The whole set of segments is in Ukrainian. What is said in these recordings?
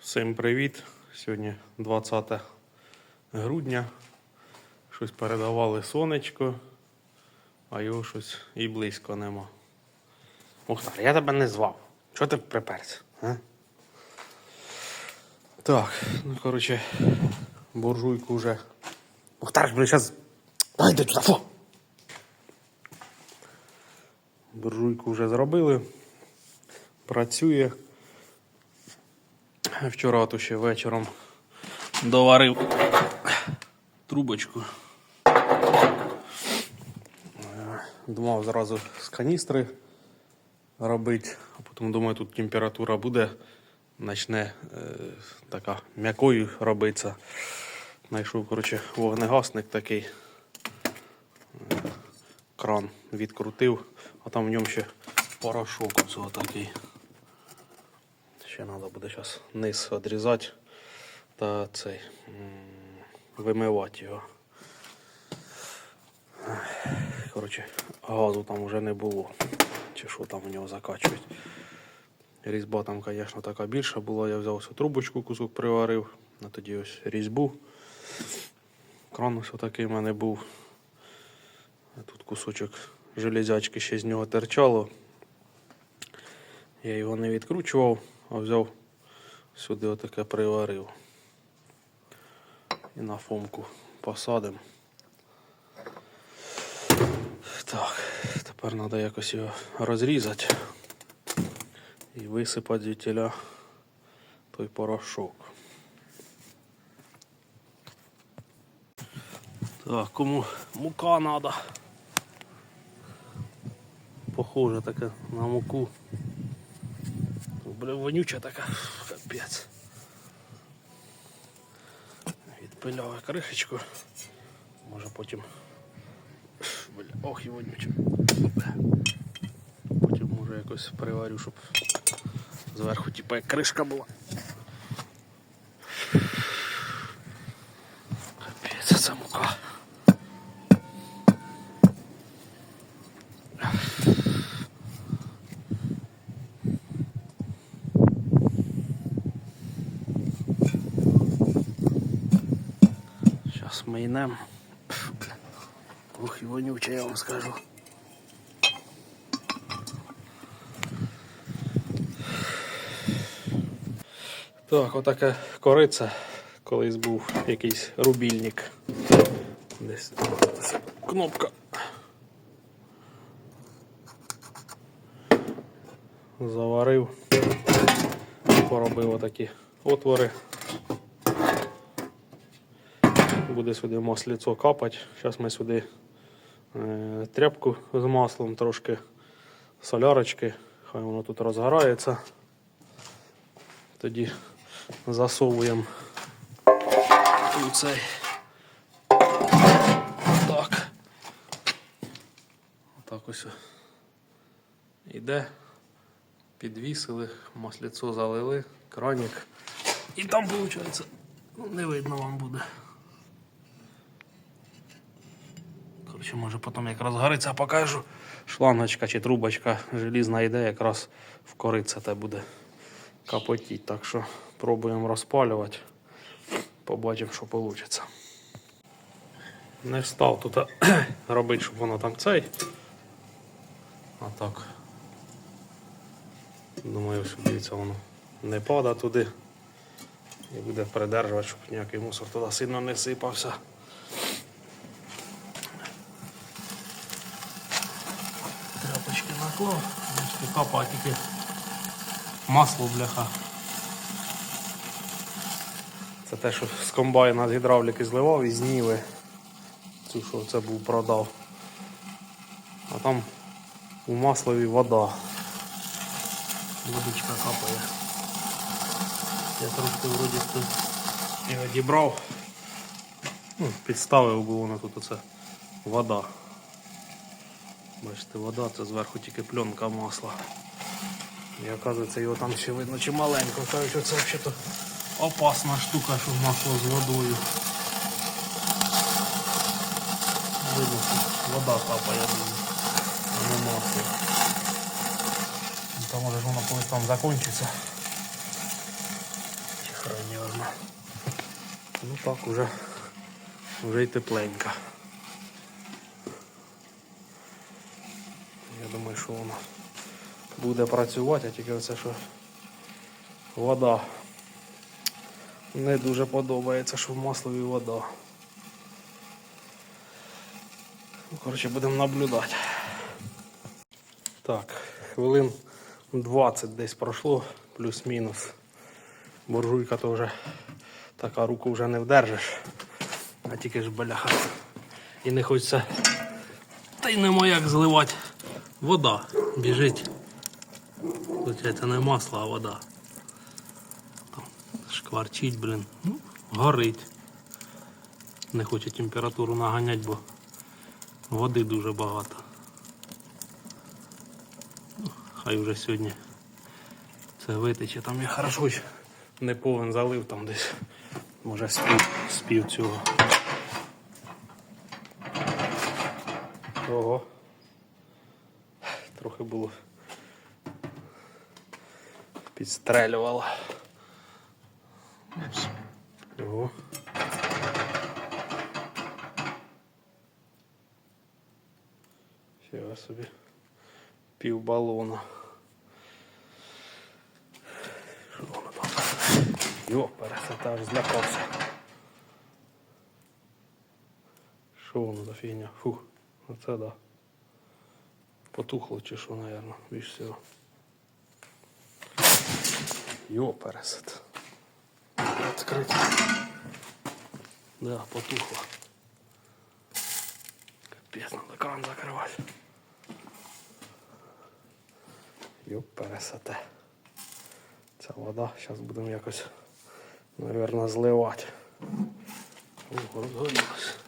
Всім привіт! Сьогодні 20 грудня. Щось передавали сонечко, а його щось і близько нема. Мухтар, я тебе не звав. Чого ти приперся? А? Так, ну коротше, буржуйку вже. Мухтар, блядь, зараз. Дай йди туди! Буржуйку вже зробили. Працює. Вчора то ще вечором доварив трубочку. Е, Думав зразу з каністри робити, а потім думаю, тут температура буде, почне е, така м'якою робитися. Знайшов, коротше, вогнегасник такий. Е, Кран відкрутив, а там в ньому ще порошок оцього такий. Ще треба буде зараз низ відрізати та цей вимивати його. Коротше, газу там вже не було. Чи що там у нього закачують. Різьба там, звісно, така більша була. Я взяв ось трубочку, кусок приварив, а тоді ось різьбу. Кран ось такий в мене був. Тут кусочок железячки ще з нього терчало. Я його не відкручував, а взяв сюди отаке приварив. І на фомку посадимо. Так, тепер треба якось його розрізати і висипати звідтіля той порошок. Так, кому мука треба. Похоже таке на муку. Бля, вонюча така, капець. Відпиляю кришечку. Може потім. Бля, ох і вонюча. Потім може якось приварю, щоб зверху типа як кришка була. Капець, це мука. Майнем. Ух, і вонюче, я вам скажу. Так, отаке кориця. Колись був якийсь рубільник. Десь кнопка. Заварив. Поробив отакі отвори. Буде сюди масліцо капати. Зараз ми сюди е, тряпку з маслом, трошки солярочки. Хай воно тут розгорається. Тоді засовуємо у цей. Так. Отак ось іде. Підвісили, масліцо залили, кранік. І там виходить, ну, не видно вам буде. Коротше, може потім якраз гориться, покажу. Шлангочка чи трубочка желізна йде, якраз в кориця те буде капотіть. Так що пробуємо розпалювати. Побачимо, що вийде. Не став тут робити, щоб воно там цей. А так. Думаю, що дивіться, воно не падає туди. І буде придержувати, щоб ніякий мусор туди сильно не сипався. Наклав, бачите, капає тільки масло бляха. Це те, що з комбайна з гідравліки зливав і зніли. Цю, що це був продав. А там у маслові вода. Водичка капає. Я трошки вроді тут його дібрав. Ну, підставив, бо воно тут оце вода. Бачите, вода, це зверху тільки пленка масла. І оказується його там ще видно чималенько. Кажуть, що це взагалі опасна штука, що масло з водою. Видно, що вода капає, а не масло. Та може ж воно колись там закінчиться. Чи хрень його. Ну так, уже, вже й тепленько. Думаю, що воно буде працювати, а тільки оце, що вода не дуже подобається, що в маслові вода. Коротше, будемо наблюдати. Так, хвилин 20 десь пройшло, плюс-мінус. Буржуйка то вже така руку вже не вдержиш, а тільки ж бляха. І не хочеться. Та й нема як зливати. Вода біжить. Тут це не масло, а вода. Шкварчить, блін. Ну, горить. Не хоче температуру наганяти, бо води дуже багато. Ну, хай вже сьогодні це витече. Там я хорошо не повен залив там десь. Може спів, спів цього. Ого. Трохи було підстрелювало. Ого. Фіга собі. Пів балона. Що воно там? Йо, пересета аж злякався. Що воно за фігня? Фух, оце да. Потухло чи що, наверное, більш всього. Йо, пересет. Открыть. Да, потухло. Капец, надо кран закрывать. Йо, пересете. Ця вода, зараз будемо якось, наверное, зливати. О, розгорілось.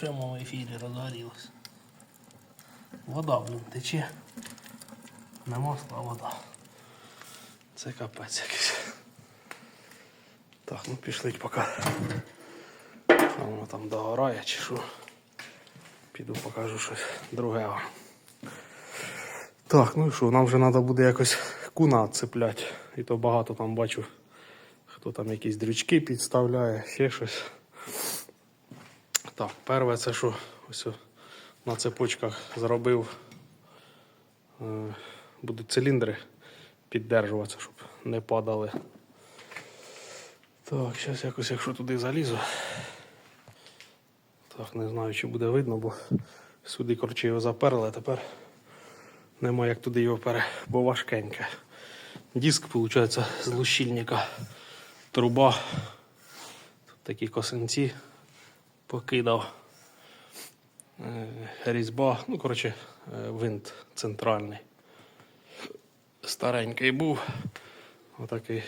Прямому ефірі розгорілось. Вода, блін, тече. Не масло, а вода. Це капець якийсь. Так, ну пішли поки. Воно там догорає чи що. Піду покажу щось друге. Так, ну і що, нам вже треба буде якось куна цепляти. І то багато там бачу, хто там якісь дрючки підставляє, ще щось. Так, перше це що ось на цепочках зробив. Е, будуть циліндри піддержуватися, щоб не падали. Так, зараз якось, якщо туди залізу. Так, не знаю, чи буде видно, бо сюди коротше його заперли, а тепер нема як туди його пере, бо важкеньке. Диск, виходить, з лущильника. Труба. Тут такі косинці покидав. Е, Різьба, ну, коротше, е, винт центральний. Старенький був. Отакий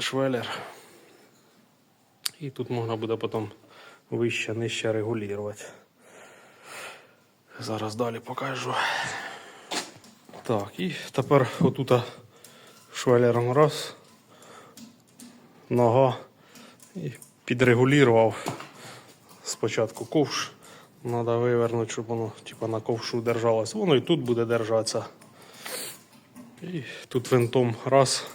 швелер. І тут можна буде потім вище, нижче регулювати. Зараз далі покажу. Так, і тепер отут швелером раз, нога і підрегулював спочатку ковш. Треба вивернути, щоб воно типу, на ковшу держалось. Воно і тут буде держатися. І тут винтом раз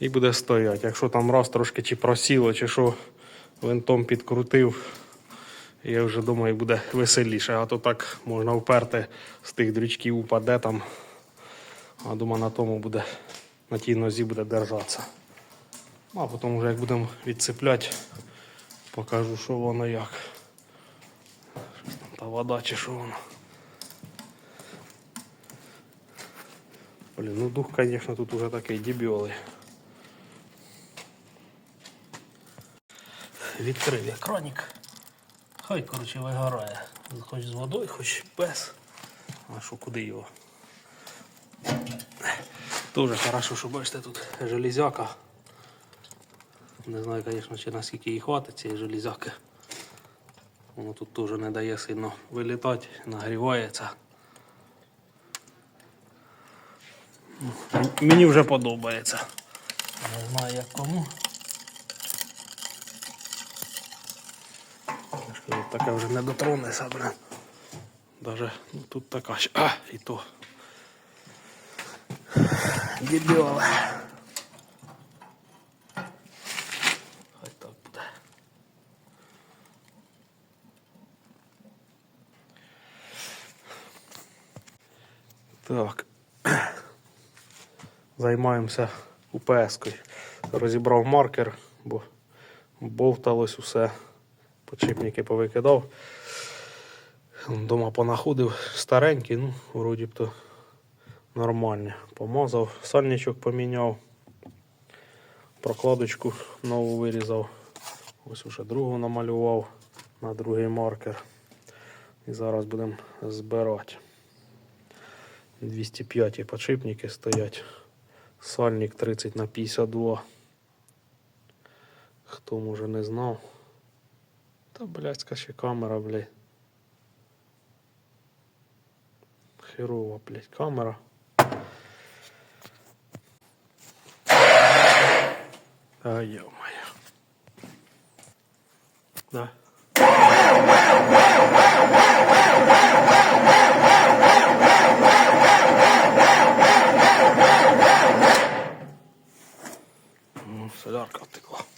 і буде стояти. Якщо там раз трошки чи просіло, чи що винтом підкрутив, я вже думаю, буде веселіше. А то так можна вперти з тих дрючків упаде там. А думаю, на тому буде, на тій нозі буде держатися. Ну, А потім вже як будемо відцепляти, покажу, що воно як. Щось там та вода чи що воно. Блін, ну дух, звісно, тут уже такий дебіолий. Відкрив я краник. Хай, коротше, вигорає. Хоч з водою, хоч без. А що куди його? Дуже хорошо, що бачите, тут железяка. Не знаю, звісно, чи наскільки їй хватить цієї железяки. Воно тут теж не дає сильно вилітати, нагрівається. Мені вже подобається. Не знаю як кому. Ж Таке вже не дотронеться, блин. Даже ну, тут така ще. А, і то Дебіли. Так. Займаємося УПС-кою. Розібрав маркер, бо бовталось усе. Почіпники повикидав. Дома понаходив старенький, ну, вроді б то нормальні. Помазав, сальничок поміняв, прокладочку нову вирізав. Ось уже другу намалював на другий маркер. І зараз будемо збирати. 205 подшипники стоять. Сальник 30 на 52. Хто може не знав. Та блядська ще камера, блядь. Херова, блядь, камера. А я моя. Да. それあるかってこう。